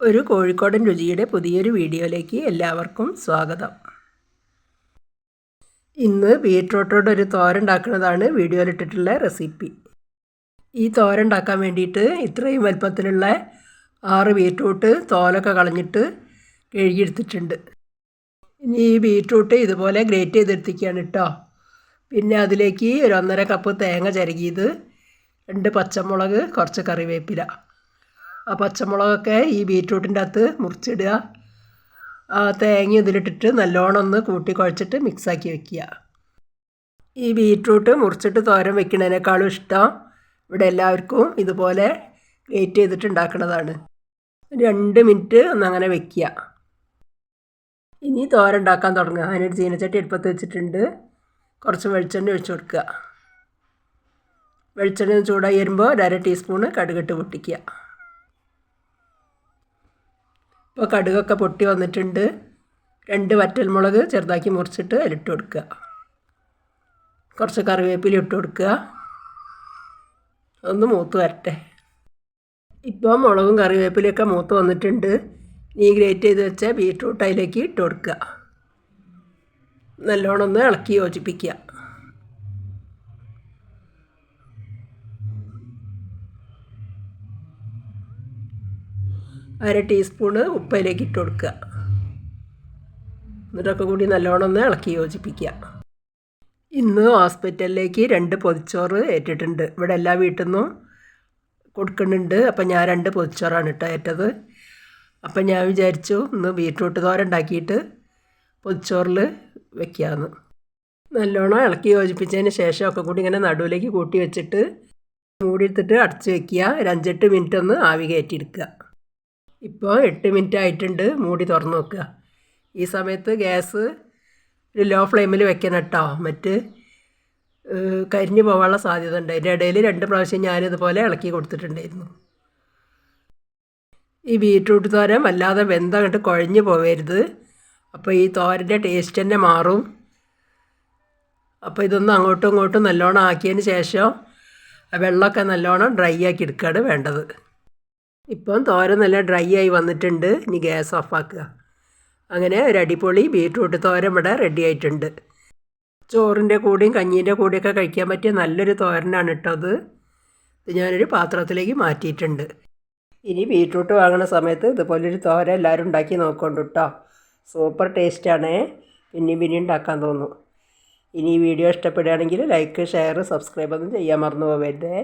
ഒരു കോഴിക്കോടൻ രുചിയുടെ പുതിയൊരു വീഡിയോയിലേക്ക് എല്ലാവർക്കും സ്വാഗതം. ഇന്ന് ബീട്രൂട്ടോട് ഒരു ഉണ്ടാക്കുന്നതാണ് വീഡിയോയിലിട്ടിട്ടുള്ള റെസിപ്പി. ഈ തോരൻ ഉണ്ടാക്കാൻ വേണ്ടിയിട്ട് ഇത്രയും വലുപ്പത്തിലുള്ള ആറ് ബീട്രൂട്ട് തോലൊക്കെ കളഞ്ഞിട്ട് കഴുകിയെടുത്തിട്ടുണ്ട്. ഇനി ഈ ബീട്രൂട്ട് ഇതുപോലെ ഗ്രേറ്റ് ചെയ്തെടുത്തിരിക്കുകയാണ് കേട്ടോ. പിന്നെ അതിലേക്ക് ഒരു ഒന്നര കപ്പ് തേങ്ങ ചിരകിയത് രണ്ട് പച്ചമുളക് കുറച്ച് കറിവേപ്പില. ആ പച്ചമുളകൊക്കെ ഈ ബീറ്റ്റൂട്ടിന്റെ അകത്ത് മുറിച്ചിടുക. ആ തേങ്ങ ഇതിലിട്ടിട്ട് നല്ലോണം ഒന്ന് കൂട്ടി കുഴച്ചിട്ട് മിക്സാക്കി വെക്കുക. ഈ ബീറ്റ്റൂട്ട് മുറിച്ചിട്ട് തോരൻ വെക്കുന്നതിനേക്കാളും ഇഷ്ടം ഇവിടെ എല്ലാവർക്കും ഇതുപോലെ ഗ്രേറ്റ് ചെയ്തിട്ട് ഉണ്ടാക്കുന്നതാണ് രണ്ട് മിനിറ്റ് ഒന്ന് അങ്ങനെ വെക്കുക. ഇനി തോരൻ ഉണ്ടാക്കാൻ തുടങ്ങുക. അതിനൊരു ചീനച്ചട്ടി എടുപ്പത്ത് വെച്ചിട്ടുണ്ട്. കുറച്ച് വെളിച്ചെണ്ണ ഒഴിച്ചു കൊടുക്കുക. വെളിച്ചെണ്ണ ചൂടായി വരുമ്പോൾ ഒരു അര ടീസ്പൂണ് കടുകിട്ട് പൊട്ടിക്കുക. ഇപ്പോൾ കടുകൊക്കെ പൊട്ടി വന്നിട്ടുണ്ട്. രണ്ട് വറ്റൽമുളക് ചെറുതാക്കി മുറിച്ചിട്ട് അതിലിട്ട് കൊടുക്കുക. കുറച്ച് കറിവേപ്പില ഇട്ട് കൊടുക്കുക. ഒന്ന് മൂത്ത് വരട്ടെ. ഇപ്പോൾ മുളകും കറിവേപ്പിലയൊക്കെ മൂത്ത് വന്നിട്ടുണ്ട്. നീ ഗ്രേറ്റ് ചെയ്ത് വെച്ച ബീട്രൂട്ട് അതിലേക്ക് ഇട്ട് കൊടുക്കുക. നല്ലോണം ഒന്ന് ഇളക്കി യോജിപ്പിക്കുക. അര ടീസ്പൂണ് ഉപ്പയിലേക്ക് ഇട്ട് കൊടുക്കുക. എന്നിട്ടൊക്കെ കൂടി നല്ലോണം ഒന്ന് ഇളക്കി യോജിപ്പിക്കുക. ഇന്ന് ഹോസ്പിറ്റലിലേക്ക് രണ്ട് പൊതിച്ചോറ് ഏറ്റിട്ടുണ്ട്. ഇവിടെ എല്ലാ വീട്ടിൽ നിന്നും കൊടുക്കുന്നുണ്ട്. അപ്പം ഞാൻ രണ്ട് പൊതിച്ചോറാണ് കേട്ടോ ഏറ്റത്. അപ്പം ഞാൻ വിചാരിച്ചു ഇന്ന് ബീട്രൂട്ട് തോര ഉണ്ടാക്കിയിട്ട് പൊതിച്ചോറിൽ വെക്കാമെന്ന് നല്ലോണം ഇളക്കി യോജിപ്പിച്ചതിന് ശേഷം ഒക്കെ കൂടി ഇങ്ങനെ നടുവിലേക്ക് കൂട്ടി വെച്ചിട്ട് മൂടി എടുത്തിട്ട് അടച്ച് വെക്കുക. ഒരു അഞ്ചെട്ട് മിനിറ്റ് ഒന്ന് ആവി കയറ്റിയെടുക്കുക ഇപ്പോൾ എട്ട് മിനിറ്റ് ആയിട്ടുണ്ട്. മൂടി തുറന്ന് നോക്കുക. ഈ സമയത്ത് ഗ്യാസ് ഒരു ലോ ഫ്ലെയിമിൽ വെക്കണം കേട്ടോ മറ്റ് കരിഞ്ഞു പോകാനുള്ള സാധ്യത ഉണ്ട് അതിന്റെ ഇടയിൽ രണ്ട് പ്രാവശ്യം ഞാനിതുപോലെ ഇളക്കി കൊടുത്തിട്ടുണ്ടായിരുന്നു. ഈ ബീട്രൂട്ട് തോരൻ വല്ലാതെ വെന്തം കണ്ട് കുഴഞ്ഞു പോവരുത്. അപ്പോൾ ഈ തോരന്റെ ടേസ്റ്റ് തന്നെ മാറും. അപ്പോൾ ഇതൊന്ന് അങ്ങോട്ടും ഇങ്ങോട്ടും നല്ലോണം ആക്കിയതിന് ശേഷം വെള്ളമൊക്കെ നല്ലോണം ഡ്രൈ ആക്കി എടുക്കുകയാണ് വേണ്ടത്. ഇപ്പം തോര നല്ല ഡ്രൈ ആയി വന്നിട്ടുണ്ട്. ഇനി ഗ്യാസ് ഓഫാക്കുക അങ്ങനെ ഒരു അടിപൊളി ബീട്രൂട്ട് തോരൻ ഇവിടെ റെഡി ആയിട്ടുണ്ട്. ചോറിന്റെ കൂടെയും കഞ്ഞീന്റെ കൂടെയൊക്കെ കഴിക്കാൻ പറ്റിയ നല്ലൊരു തോരനാണ് കേട്ടോ അത്. ഇത് ഞാനൊരു പാത്രത്തിലേക്ക് മാറ്റിയിട്ടുണ്ട്. ഇനി ബീട്രൂട്ട് വാങ്ങുന്ന സമയത്ത് ഇതുപോലൊരു തോര എല്ലാവരും ഉണ്ടാക്കി നോക്കൊണ്ട് കേട്ടോ. സൂപ്പർ ടേസ്റ്റാണേ പിന്നെയും പിന്നെയും ഉണ്ടാക്കാൻ തോന്നും. ഇനി ഈ വീഡിയോ ഇഷ്ടപ്പെടുകയാണെങ്കിൽ ലൈക്ക് ഷെയർ സബ്സ്ക്രൈബ് ഒന്നും ചെയ്യാൻ മറന്നു പോകരുതേ.